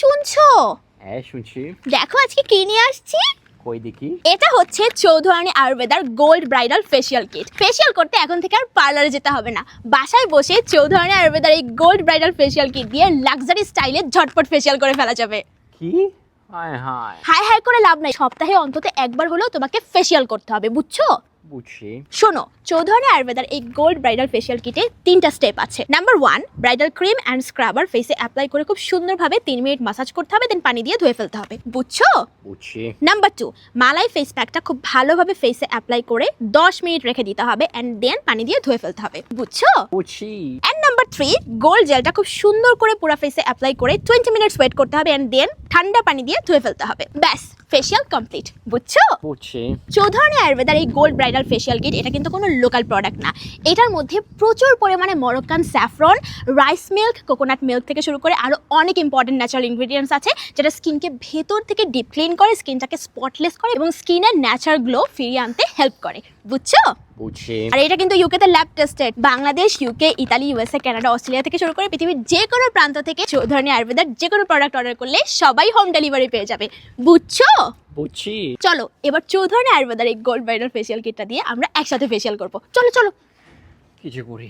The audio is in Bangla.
শুনছো? হ্যাঁ শুনছি। দেখো আজকে কি নিয়ে আসছি? কই দেখি? এটা হচ্ছে Chowdhurani আয়ুর্বেদার gold bridal facial kit facial করতে এখন থেকে আর পার্লারে যেতে হবে না। বাসায় বসে চৌধুরানী আয়ুর্বেদার এই গোল্ড ব্রাইডাল ফেসিয়াল কিট দিয়ে লাক্সারি স্টাইলে ঝটপট ফেসিয়াল করে ফেলা যাবে। কি? হায় হায়। হাই হাই করে লাভ নাই। সপ্তাহে অন্তত একবার হলেও তোমাকে ফেসিয়াল করতে হবে বুঝছ? বুঝছি শোনো চৌধুরানী আয়ুর্বেদার এই গোল্ড ব্রাইডাল ফেসিয়াল কিটে তিনটা স্টেপ আছে। Number one bridal cream and scrubber ফেসে অ্যাপ্লাই করে খুব সুন্দরভাবে তিন মিনিট মাসাজ করতে হবে দেন পানি দিয়ে ধুয়ে ফেলতে হবে। বুঝছ? বুঝছি নাম্বার টু মালাই ফেস প্যাকটা খুব ভালোভাবে ফেসে অ্যাপ্লাই করে দশ মিনিট রেখে দিতে হবে অ্যান্ড দেন পানি দিয়ে ধুয়ে ফেলতে হবে। বুঝছ? বুঝছি অ্যান্ড নাম্বার থ্রি গোল্ড জেলটা খুব সুন্দর করে পুরো ফেসে অ্যাপ্লাই করে টোয়েন্টি মিনিটস ওয়েট করতে হবে অ্যান্ড দেন ঠান্ডা পানি দিয়ে ধুয়ে ফেলতে হবে। ব্যাস ফেসিয়াল কমপ্লিট বুঝছ? বুঝছি। চৌধুরানী আয়ুর্বেদার এই গোল্ড ব্রাইডাল ফেসিয়াল কিট এটা কিন্তু কোনো লোকাল প্রোডাক্ট না। এটার মধ্যে প্রচুর পরিমাণে Moroccan saffron rice milk coconut milk থেকে শুরু করে আরও অনেক ইম্পর্টেন্ট ন্যাচারাল ইনগ্রিডিয়েন্টস আছে যেটা স্কিনকে ভেতর থেকে ডিপ ক্লিন করে স্কিনটাকে স্পটলেস করে এবং স্কিনের ন্যাচারাল গ্লো ফিরিয়ে আনতে হেল্প করে। বুঝছ? বুঝছি। আর এটা কিন্তু ইউকে তে lab tested Bangladesh UK Italy USA Canada Australia থেকে শুরু করে পৃথিবীর যে কোনো প্রান্ত থেকে ধরনের আয়ুর্বেদার যে কোনো প্রোডাক্ট অর্ডার করলে সবাই হোম ডেলিভারি পেয়ে যাবে। বুঝছ? বুঝছি। চলো এবার চৌধুরী আয়ুর্বেদার এই গোল্ড ব্রাইডাল ফেসিয়াল কিটটা দিয়ে আমরা একসাথে ফেসিয়াল করব। চলো চলো। কিছু করি।